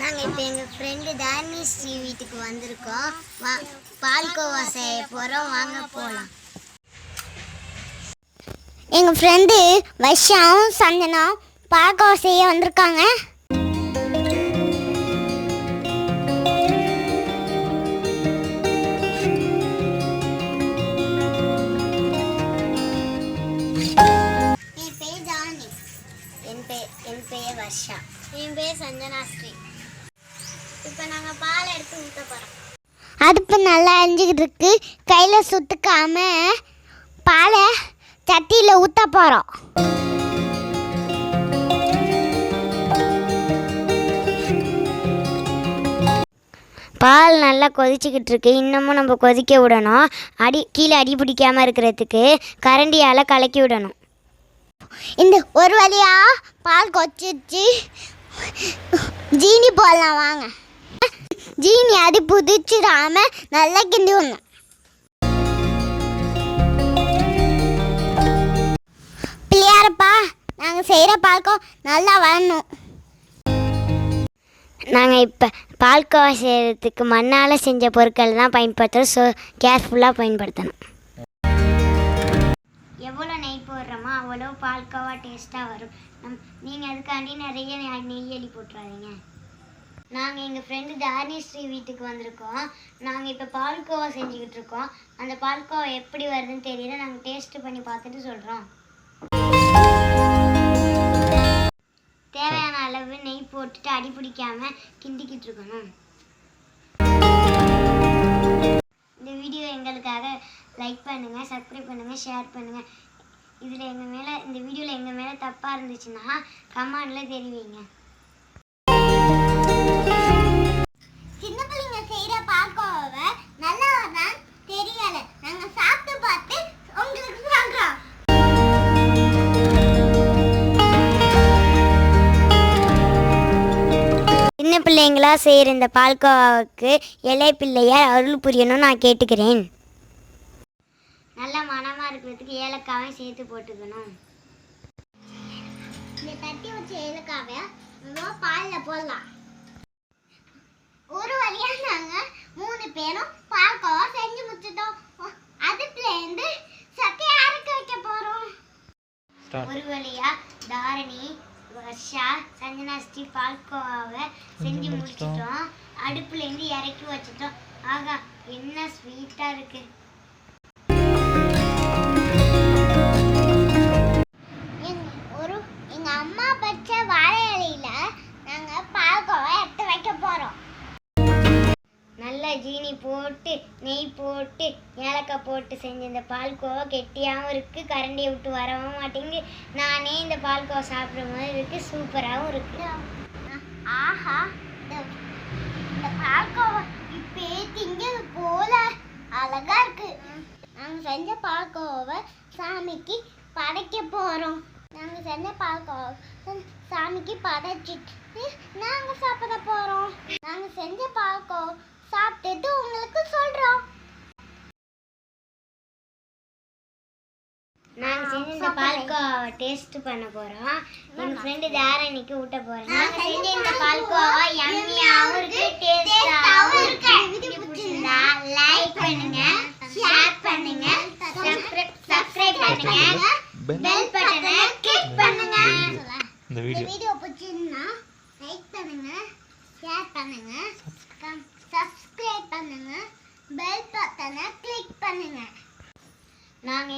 நாங்கள் இப்போ எங்கள் ஃப்ரெண்டு தாரணி ஸ்ரீ வீட்டுக்கு வந்திருக்கோம். வா பால்கோவா செய்ய போகிறோம் வாங்க போகலாம் எங்கள் ஃப்ரெண்டு வர்ஷம் சந்தனம் பால்கோவா செய்ய வந்திருக்காங்க. என் பேர் என் பேர் என் பெயர் வர்ஷா என் பேர் சஞ்சனா ஸ்ரீ இப்போ நாங்கள் பால் எடுத்து ஊற்ற போகிறோம் அடுப்பு நல்லா அரிஞ்சிக்கிட்டு இருக்கு. கையில் சுத்துக்காம பாலை சட்டியில் ஊற்ற போகிறோம் பால் நல்லா கொதிச்சுக்கிட்டு இருக்கு. இன்னமும் நம்ம கொதிக்க விடணும். அடி கீழே அடி பிடிக்காம இருக்கிறதுக்கு கரண்டியால் கலக்கி விடணும். இந்த ஒரு வழியா பால் கொச்சிச்சு ஜீனி போடலாம் வாங்க. ஜீனி அடி புதிச்சிடாம நல்லா கிண்டி விடணும் பிள்ளையாரப்பா நாங்கள் செய்கிற பால்கோ நல்லா வரணும் நாங்கள் இப்போ பால்கோவா செய்கிறதுக்கு மண்ணால் செஞ்ச பொருட்கள் தான் பயன்படுத்துகிறோம் ஸோ கேர்ஃபுல்லாக பயன்படுத்தணும். எவ்வளோ நெய் போடுறோமோ அவ்வளோ பால்கோவா டேஸ்ட்டாக வரும். நம் நீங்கள் அதுக்காண்டி நிறைய நெய் நெய் அள்ளி போட்டுறாதீங்க. நாங்கள் எங்கள் ஃப்ரெண்டு தாரணிஸ்ரீ வீட்டுக்கு வந்திருக்கோம். நாங்கள் இப்போ பால்கோவா செஞ்சுக்கிட்டு இருக்கோம். அந்த பால்கோவா எப்படி வருதுன்னு தெரியல. நாங்கள் டேஸ்ட்டு பண்ணி பார்த்துட்டு சொல்கிறோம் தேவையான அளவு நெய் போட்டுட்டு அடி பிடிக்காமல் கிண்டிக்கிட்டு இருக்கணும். இந்த வீடியோ எங்களுக்காக லைக் பண்ணுங்கள் சப்ஸ்கிரைப் பண்ணுங்கள் ஷேர் பண்ணுங்கள் இதில் எங்கள் மேலே இந்த வீடியோவில் எங்கள் மேலே தப்பாக இருந்துச்சுன்னா கமெண்டில் தெரிவிங்க. சின்ன பிள்ளைங்களா செய்கிற இந்த பால்கோவாவுக்கு இலை பிள்ளையார் அருள் புரியணும்னு நான் கேட்டுக்கிறேன். நல்ல மனமாக இருக்கிறதுக்கு ஏலக்காவையும் சேர்த்து போட்டுக்கணும். இந்த தட்டி வச்ச ஏலக்காவை பாலில் போடலாம். ஒரு வழியா நாங்க மூணு பேரும் பால்கோவா செஞ்சு முடிச்சிட்டோம். அடுப்புலேருந்து சக்கையை அரைக்க வைக்க போறோம். ஒரு வழியா தாரணி வர்ஷா சஞ்சனா ஸ்ரீ பால்கோவாவை செஞ்சு முடிச்சிட்டோம். அடுப்புலேருந்து இறக்கி வச்சிட்டோம். ஆகா என்ன ஸ்வீட்டா இருக்கு. சீனி போட்டு நெய் போட்டு ஏலக்காய் போட்டு செஞ்ச இந்த பால்கோவா கெட்டியாகவும் இருக்குது கரண்டியை விட்டு வரவும் மாட்டேங்குது. நானே இந்த பால்கோவா சாப்பிட்ற மாதிரி இருக்குது சூப்பராகவும் இருக்கு. ஆஹா இந்த பால்கோவா இப்போ திங்கிறது போல அழகா இருக்கு. நாங்கள் செஞ்ச பால்கோவை சாமிக்கு படைக்க போகிறோம் நாங்கள் செஞ்ச பால்கோவா சாமிக்கு படைச்சிட்டு நாங்கள் சாப்பிட போகிறோம் நாங்கள் செஞ்ச பால்கோவா சாப்பிட்டுட்டு உங்களுக்கு சொல்கிறோம் நாங்கள் செஞ்ச இந்த பால்கோவா டேஸ்ட் பண்ண போகிறோம் எங்கள் ஃப்ரெண்டு தாரணிக்கு ஊட்ட போகிறோம் நாங்கள் செஞ்ச இந்த பால்கோவா யம்மியாகவும் இருக்கு. டேஸ்டாகவும் இருக்கு. பிடிச்சிருந்தா லைக் பண்ணுங்க. ஷேர் பண்ணுங்க. சப்ஸ்கிரைப் பண்ணுங்க. பெல் பட்டனை கிளிக் பண்ணுங்க. இந்த வீடியோ வீடியோ பிடிச்சிருந்தா லைக் பண்ணுங்க. ஷேர் பண்ணுங்க.